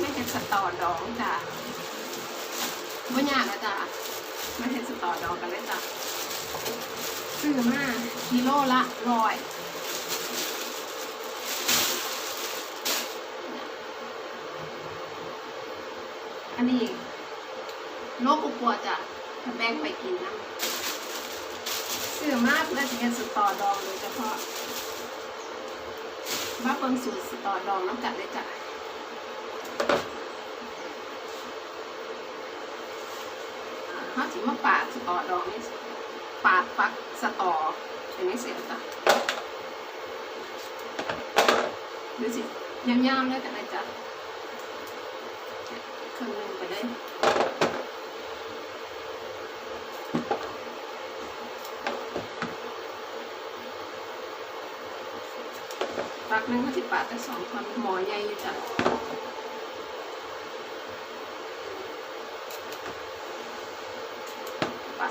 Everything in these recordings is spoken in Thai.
ไม่เห็นสตอดองจ้ะไม่ยากนะจ้ะไม่เห็นสตอดองกันเลยจ้ะซื้อมากิโลละร้อยอันนี้โลกอุปวจ้ะถ้าแบ่งไปกินนะซื้อมากแล้วจะเห็นสตอดองโดยเฉพาะว่าเบิ่งสูตรสตอดองน้ำกัดเลยจ้ะ เขาถือมาปาดสตอดองนี่ปาดปักสตอเป็นไม่เสียจ้ะดูสิยำๆเลยกันเลยจ้ะครึ่งหนึงไปเลยปักหนึงเขาสิปาดแต่สองคนหมอใหญ่อยู่จ้ะ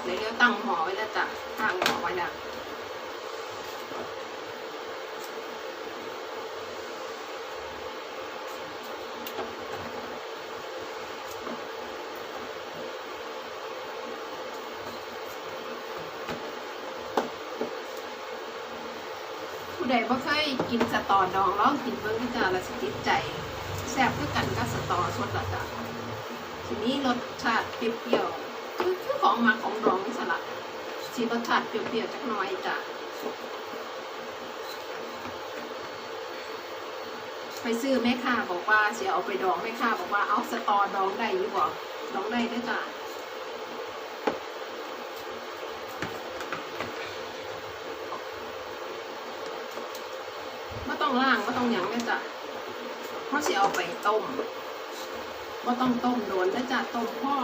ปัดเลยเรียวตั้งหมอไว้แล้วจ้ะตั้งหมอไว้แล้วผู้ใดบ่เคยกินสตอดองลองกินเบิ่งที่จ้าแล้วสิติดใจแซ่บคือกันกับสตอสดละจ้ะทีนี้รสชาติเปรี้ยว ๆคือคือของหมาของดองสลัดสีปรสชาติเปรี้ยวๆจักน่อยจ้ะไปซื้อแม่ค้าบอกว่าเสียเอาไปดองแม่ค้าบอกว่าเอาสตอดองได้อยู่บ่ดองได้ด้วยจ้ะไม่ต้องล่างไม่ต้องหยังเลยจ้ะเขาะเสิเอาไปต้มว่ต้องต้มโดนแล้วจ้ะต้มพ่อ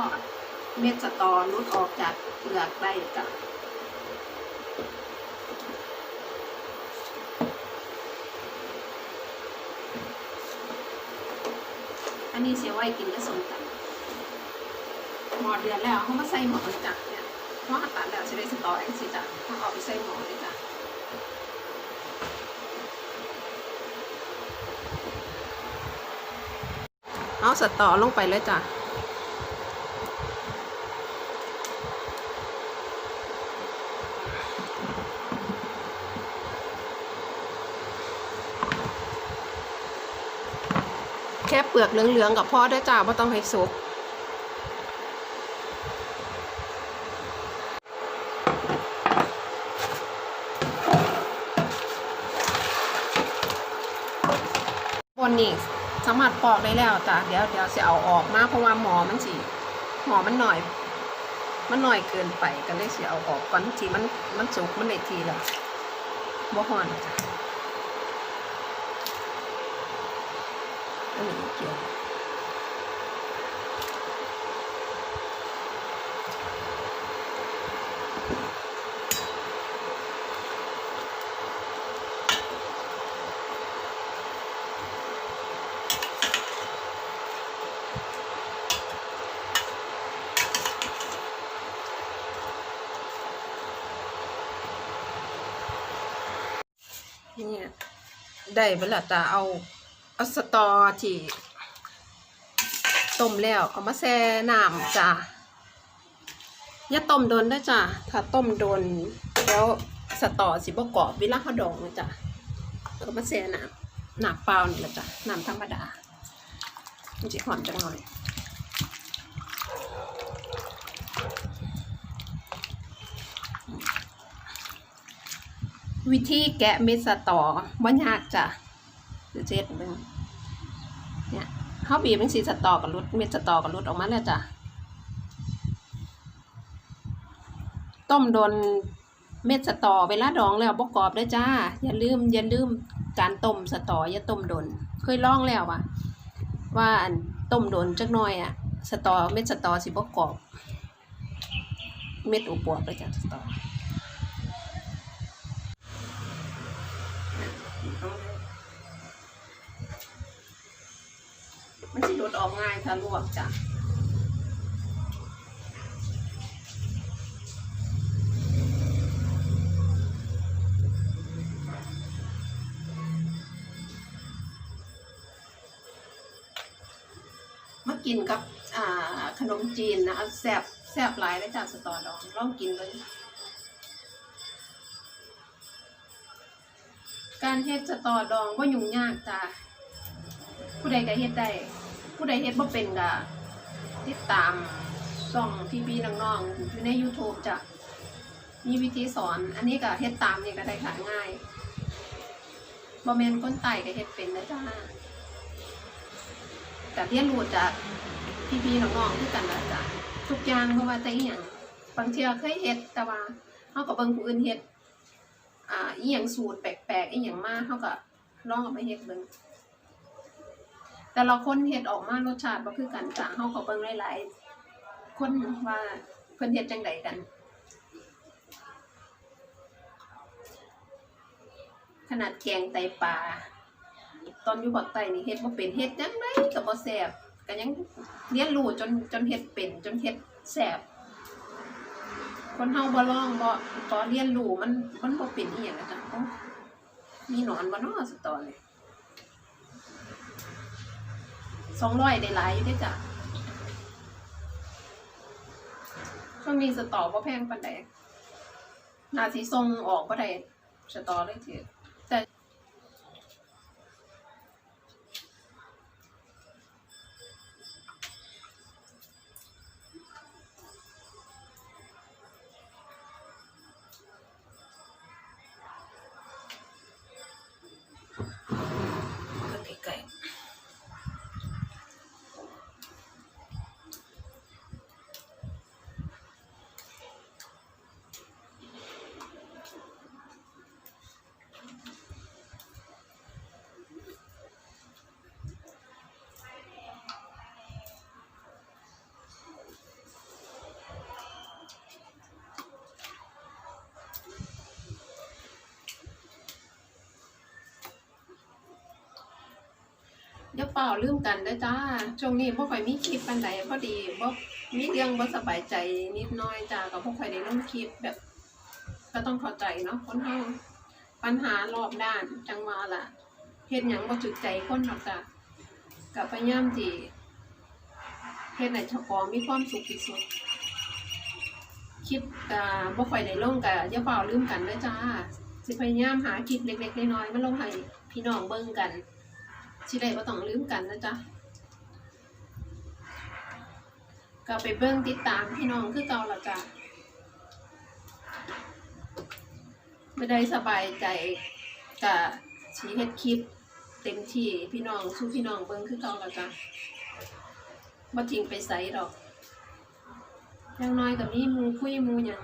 เม็ดสตอรุดออกจากเปลือกได้จ้ะอันนี้เสียไว้กินกับส้มตำหมอเดือนแล้วเขามาใส่หมอจ้ะเนี่ยเพราะตัดแล้วจะได้สตอเองสิจ้ะเขาเอาไปใส่หมอเลยจ้ะเอาสตอลงไปเลยจ้ะ ค่เปลือกเหลืองๆกับพ่อได้จ้าไม่ต้องให้สุกบนนี่สามารถปอกได้แล้วจ้ะเดี๋ยวเดี๋ยวจะเอาออกมาเพราะว่าหมอมันสิหมอมันหน่อย มันหน่อยเกินไปก็เลยเสิเอาออกก่อนทีมันมันสุกมันได้ทีแล้วบ่ฮ้อนจ้ะ อันนี้เกี่ยว เอาสตอที่ต้มแล้ว เอามาแช่น้ำจ้ะอย่าต้มโดนด้วยจ้ะถ้าต้มโดนแล้วสตอสิบกรอบเวลาเขาดองนะจ้ะเอามาแช่น้ำน้ำเปล่านี่แหละจ้ะน้ำธรรมดามันจะหอมจังหน่อยวิธีแกะเม็ดสตอบ่ยากจ้ะเดี๋ยวเจ็ดมึง เนี่ยเขาบีบเป็นสีสตอกับรุดเม็ดสตอกับรุดออกมาแล้วจ้ะต้มโดนเม็ดสตอเวลาดองแล้วบกกรอบเด้จ้า อย่าลืมอย่าลืมการต้มสตออย่าต้มโดนเคยลองแล้วอะว่าอันต้มโดนจักหน่อยอะสตอเม็ดสตอสิบกกรอบ เม็ดอุปวบเลยจ้ะสตอ มันสิหลุดออกง่ายถ้าลวกจ้ะมากินกับขนมจีนนะแซบแซบหลายเลยจ้ะสตอดองลองกินเลยการเฮ็ดสตอดองก็ยุ่งยากจ้ะผู้ใดก็เฮ็ดได้ ผู้ใดเฮ็ดบ่เป็นก็ติดตามช่องพี่ๆน้องๆอยู่ใน YouTube จะมีวิธีสอน อันนี้ก็เฮ็ดตามนี่ก็ได้ค่ะง่ายบ่แม่นคนไต่ก็เฮ็ดเป็นนะจ้าแต่เรียนรู้จากพี่ๆน้องๆคือกันนะจ้ะทุกอย่างบ่ว่าแต่อีหยังบางเทื่อเคยเฮ็ดแต่ว่าเฮาก็เบิ่งผู้อื่นเฮ็ดอ่าอีหยังสูตรแปลกๆอีหยังมาเฮาก็ลองเอาไปเฮ็ดเบิ่ง แต่ละคนเฮ็ดออกมารสชาติบ่คือกันจ้ะเฮาก็เบิ่งหลายๆคนว่าเพิ่นเฮ็ดจังไดกัน ขนาดแกงไตปลาตอนอยู่ภาคใต้นี่เฮ็ดบ่เป็นเฮ็ดจังไดก็บ่แซ่บก็ยังเรียนรู้จนจนเฮ็ดเป็นจนเฮ็ดแซ่บคนเฮาบ่ลองบ่บ่เรียนรู้มันมันบ่เป็นอีหยังอะจ้ะมีหนอนบ่เนาะสตอเลย 200ได้หลายอยู่ด้อจ้ะช่วงนี้สตอก็แพงปันแดน่าสีทรงออกก็ได้สตอเลยเถอะ ๆอย่าเปล่าลืมกันเด้จ้า ช่วงนี้บ่ค่อยมีคลิปปานใดพอดีบ่มีเรื่องบ่สบายใจนิดน้อยจ้าก็บ่ค่อยได้ลงคลิปแบบ ก็ต้องเข้าใจเนาะคนเฮาปัญหารอบด้านจังว่าล่ะเฮ็ดหยังบ่ถึกใจคนหรอกจ้ะก็พยายามที่เฮ็ดให้เจ้าของมีความสุขที่สุดคลิปก็บ่ค่อยได้ลงก็อย่าเปล่าลืมกันเด้จ้าสิพยายามหาคลิปเล็กๆน้อยๆมาลงให้พี่น้องเบิ่งกัน สิได้บ่ต้องลืมกันนะจ๊ะก็ไปเบิ่งติดตามพี่น้องคือเก่าละจ้ะไม่ได้สบายใจกับชี้เฮ็ดคลิป เต็มที่พี่น้องสู้พี่น้องเบิ่งคือเก่าละจ้ะบ่ทิ้งไปไสดอกอย่างน้อยก็มีหมู่คุยมูหยัง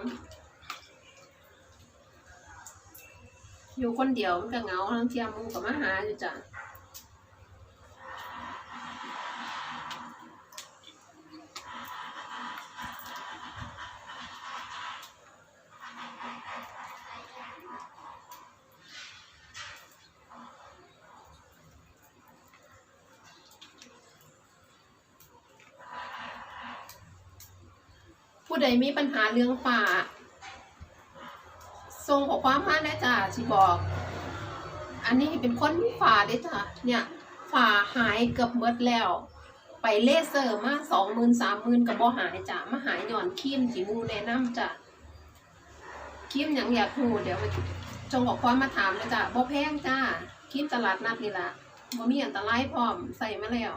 อยู่คนเดียวมันก็เหงาทั้งเทียมู่ก็มาหาอยู่จ้ะ ใดมีปัญหาเรื่องฝ่าส่งขอความมาได้จ้ะสิบอก อันนี้เป็นคนมีฝ่าได้จ้ะเนี่ยฝ่าหายเกือบหมดแล้ว ไปเลเซอร์มาสองหมื่นสามหมื่นกับบ่หายจ้ะมาหายหย่อนคีมที่มูแนะนำจ้ะคีมหยังอยากหูเดี๋ยวจงขอความมาถามเลยจ้ะบ่แพงจ้าคีมตลาดนัดนี่ละบ่มีอันตรายพร้อมใส่มาแล้ว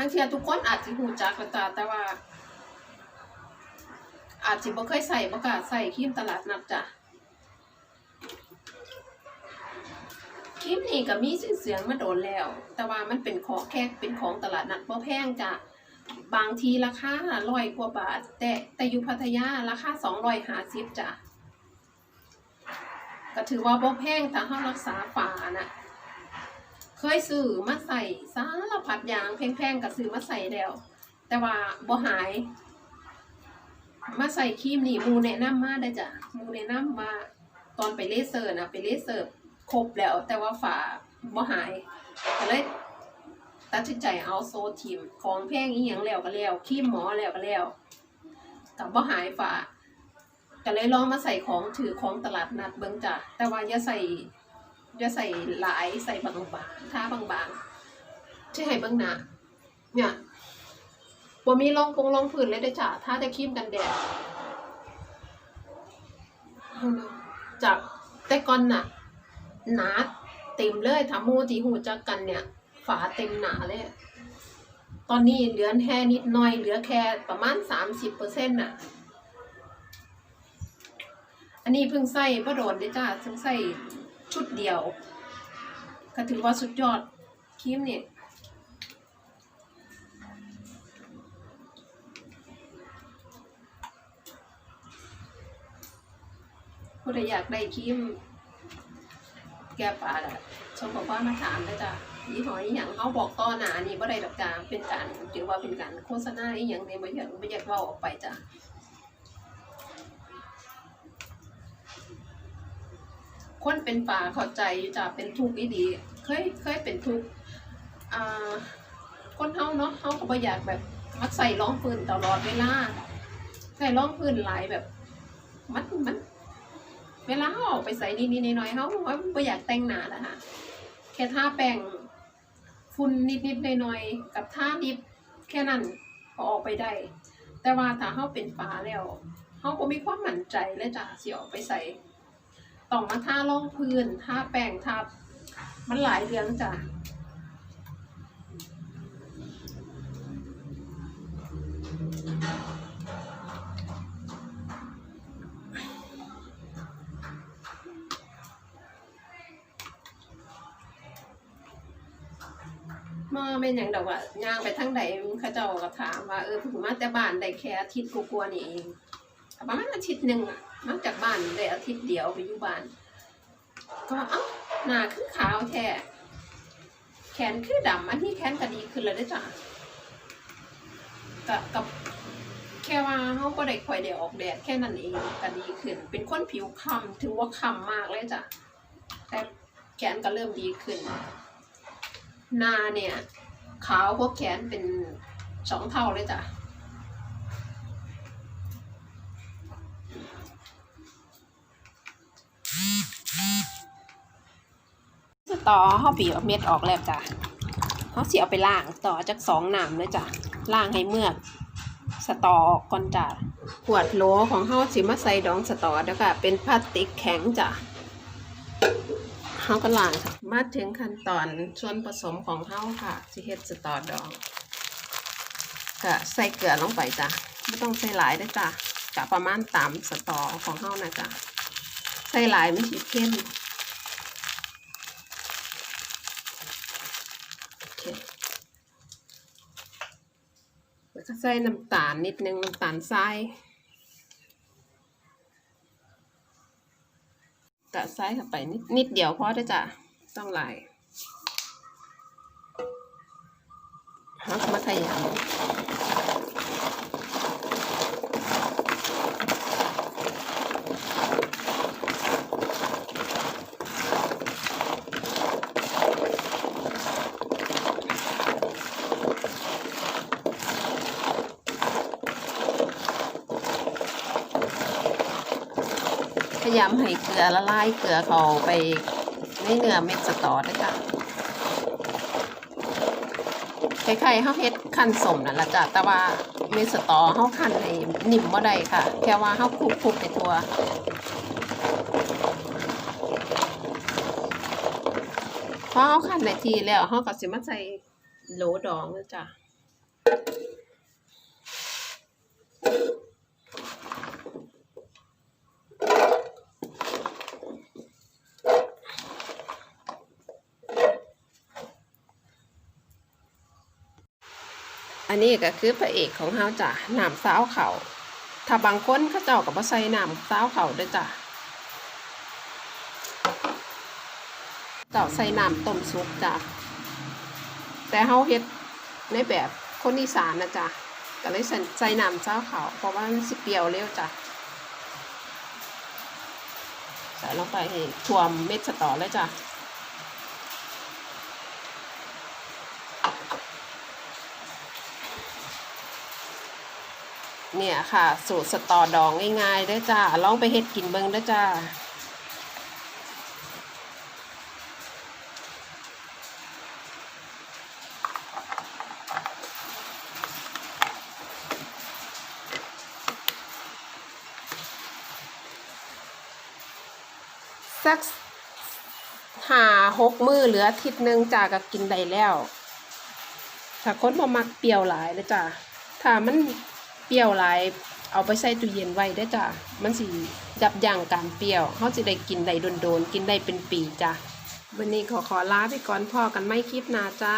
ทางเทียทุกคนอาจจะหูจักแล้วจ้ะแต่ว่า อาจจะบ่เคยใส่บ่กล้าใส่ครีมตลาดนัดจ้ะครีมนี่ก็มีชื่อเสียงมาโดนแล้ว แต่ว่ามันเป็นของแค่เป็นของตลาดนัดบ่แพงจ้ะ บางทีราคาร้อยกว่าบาท แต่แต่อยู่พัทยาราคาสองร้อยห้าสิบจ้ะ ก็ถือว่าบ่แพงถ้าเฮารักษาฝาน่ะ เคยซื้อมาใส่สารพัดอย่างแพงๆกับซื้อมาใส่แล้ว แต่ว่าบ่หาย มาใส่ครีมนี่มูแนะนำมาได้จ้ะมูแนะนำมาตอนไปเลเซอร์นะไปเลเซอร์ครบแล้ว แต่ว่าฝาบ่หายก็เลยตัดสินใจเอาโซทีมของแพงอีหยังแล้วก็แล้วครีมหมอแล้วก็แล้วกับบ่หายฝาก็เลยลองมาใส่ของถือของตลาดนัดเบิ่งจ้ะแต่ว่าอย่าใส่ อย่าใส่หลายใส่บางๆถ้าบางๆที่ให้เบิ่งหน้าเนี่ยบ่มีรองพงรองพื้นเลยด้จ้ะถ้าจะครีมกันแดดจากแต่ก่อนน่ะหนาเต็มเลยถามูที่หูจักกันเนี่ย ฝาเต็มหนาเลย ตอนนี้เหลือแค่นิดหน่อยเหลือแค่ประมาณสามสิบเปอร์เซ็นต์น่ะ อันนี้เพิ่งใส่พระโดนเด้จ้าเพิ่งใส่ ชุดเดียว ก็ถือว่าสุดยอดครีมเนี่ยผู้ใดอยากได้ครีมแก้ปลาอะชมบอกว่ามาถามนะจ๊ะยี่ห้ออีหยังเขาบอกต่อหนานี่บ่ได้ดอกจ้าเป็นการถือว่าเป็นการโฆษณาอีหยังเนี่ยบ่อยากบ่อยากเว้าออกไปจ้ะ คนเป็นป่าเข้าใจจะเป็นทุกข์อีดีเคยเคยเป็นทุกข์อ่าคนเฮาเนาะเฮาก็บ่อยากแบบมักใส่รองพื้นตลอดเวลาใส่รองพื้นหลายแบบ มันมัน เวลาเขาออกไปใส่นิดๆหน่อยๆเขาบอกว่าไม่อยากแต่งหน้าแล้วค่ะแค่ทาแป้งฝุ่นนิดๆหน่อยๆกับทาดิบแค่นั้นก็ออกไปได้ แต่ว่าถ้าเขาเป็นฟ้าแล้วเขาก็มีความมั่นใจเลยจ้ะสิออกไปใส่ ต้องมาทารองพื้นทาแป้งทามันหลายเรื่องจ้ะมาเป็นอย่างดอกว่าย่างไปทั้งใดเขาเจ้าก็ถามว่าเออถึงมาแต่บ้านได้แค่อาทิตย์กลัวๆนี่เองประมาณอาทิตย์หนึ่งอะ มาจากบ้านได้อาทิตย์เดียวไปอยู่บ้าน ก็ว่าเอ้าหน้าคือขาวแท้แขนคือดำอันนี้แขนก็ดีขึ้นแล้วด้อจ้ะกับกับแค่ว่าเขาก็ได้ค่อยได้ออกแดดแค่นั้นเองก็ดีขึ้น เป็นคนผิวคล้ำถือว่าคล้ำมากเลยจ้ะแต่แขนก็เริ่มดีขึ้นหน้าเนี่ยขาวพวกแขนเป็นสองเท่าเลยจ้ะ ต่อเขาบีเอาเม็ดออกแล้วจ้ะเขาเสียเอาไปล้างต่อจากสองน้ำเลยจ้ะล้างให้เมือกสตอออกก่อนจ้ะขวดโหลของเขาสิมาใส่ดองสตอแล้วก็เป็นพลาสติกแข็งจ้ะเขาก็ล้างค่ะมาถึงขั้นตอนส่วนผสมของเขาค่ะสิเฮ็ดสตอดองก็ใส่เกลือลงไปจ้ะไม่ต้องใส่หลายเด้จ้ะกะประมาณตามสตอของเขานะจ้ะใส่หลายไม่สิเข้ม โอเคแล้วก็ ใส่น้ำตาลนิดนึงน้ำตาลทรายกะทรายเข้าไปนิดนิดเดียวพอได้จ้ะต้องหลายเอามาขยา ยายามให้เกลือละลายเกลือเขาไปในเนื้อเม็ดสตอด้วยจ้ะคล้ายๆเขาเฮ็ดขั้นสมนั่นแหละจ้ะแต่ว่าเม็ดสตอเขาขั้นให้นิ่มบ่ได้ค่ะ แค่ว่าเขาคลุกๆในตัวพอเขาขั้นในทีแล้วเขาก็สิมาใส่โหลดองเลยจ้ะ อันนี้ก็คือพระเอกของเฮาจ้ะน้ำซาวเขาถ้าบางคนเขาเจ้าก็บ่ใส่น้ำซาวเขาด้วยจ้ะเจ้าใส่น้ำต้มซุปจ้ะแต่เฮาเฮ็ดในแบบคนอีสานนะจ้ะก็เลยใส่ใส่น้ำซาวเขาเพราะว่ามันสิเปรี้ยวเร็วจ้ะใส่ลงไปให้ท่วมเม็ดสตอเลยจ้ะ เนี่ยค่ะ สูตรสตอดองง่ายๆเด้อจ้าลองไปเฮ็ดกินเบิ่งเด้อจ้าสักหาหกมือเหลือทิศหนึ่งจ้ากกักินได้แล้ว ถ้าคนมามักเปรี้ยวหลายเลยจ้าถ้ามัน เปรี้ยวหลายเอาไปใส่ตู้เย็นไว้ได้จ้ะ มันสิยับยั้งการเปรี้ยวเขาจะได้กินได้โดนๆ กินได้เป็นปีจ้ะ วันนี้ขอขอลาไปก่อนพอกันไม่คลิปหนาจ้า